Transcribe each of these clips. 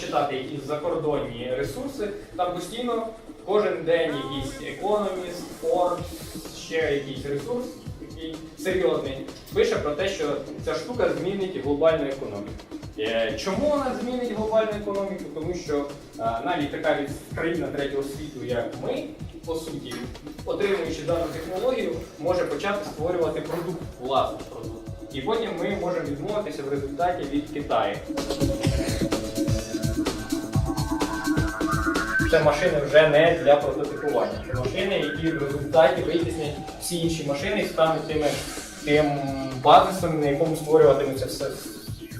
читати якісь закордонні ресурси, там постійно кожен день якийсь Economist, Forbes, ще якийсь ресурс, такий серйозний, пише про те, що ця штука змінить глобальну економіку. Е, Чому вона змінить глобальну економіку? Тому що е, навіть така країна третього світу, як ми, по суті, отримуючи дану технологію, може почати створювати продукт, власний продукт. І потім ми можемо відмовитися в результаті від Китаю. Це машини вже не для прототипування. Це машини, які в результаті витіснять всі інші машини і стануть тими тим базисом, на якому створюватимуться все,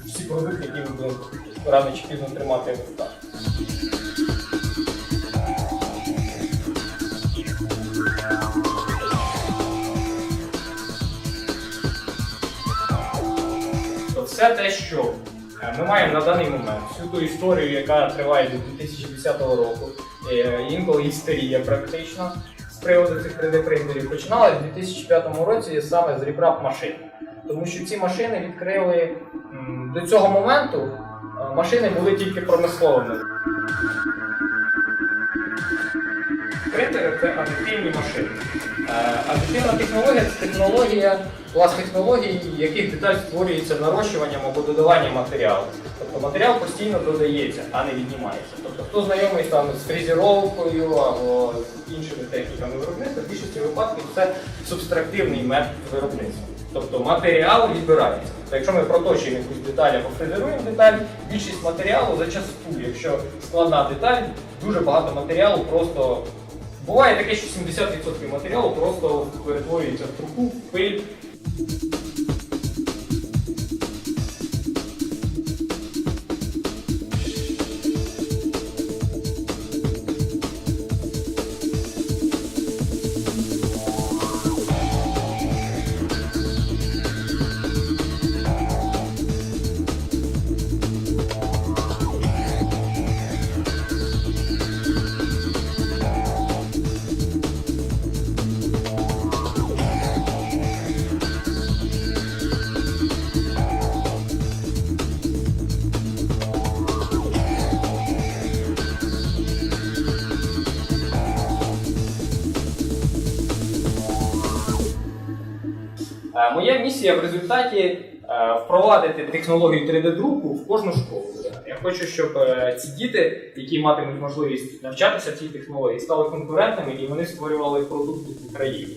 всі продукти, які ми будемо рано чи пізно тримати в руках. Все те, що ми маємо на даний момент, всю ту історію, яка триває до 2010 року, е, інколи істерія практично з приводу цих 3D-принтерів, починалася в 2005 році саме з репрап машин. Тому що ці машини відкрили до цього моменту е, машини були тільки промисловими. Принтери це адитивні машини. Е, Адитивна технологія це технологія, клас технологій, яких деталь створюється нарощуванням або додаванням матеріалу. Тобто матеріал постійно додається, а не віднімається. Тобто, хто знайомий там з фрезеровкою або з іншими техніками виробництва, в більшості випадків це субстрактивний метод виробництва. Тобто матеріал відбирається. Тобто, якщо ми проточуємо якусь деталь або фрезеруємо деталь, більшість матеріалу зачасту, якщо складна деталь, дуже багато матеріалу просто Буває таке, що 70% матеріалу просто перетворюється в труху, пиль. Моя місія в результаті е, впровадити технологію 3D-друку в кожну школу. Я хочу, щоб е, ці діти, які матимуть можливість навчатися цій технології, стали конкурентами і вони створювали продукти в Україні.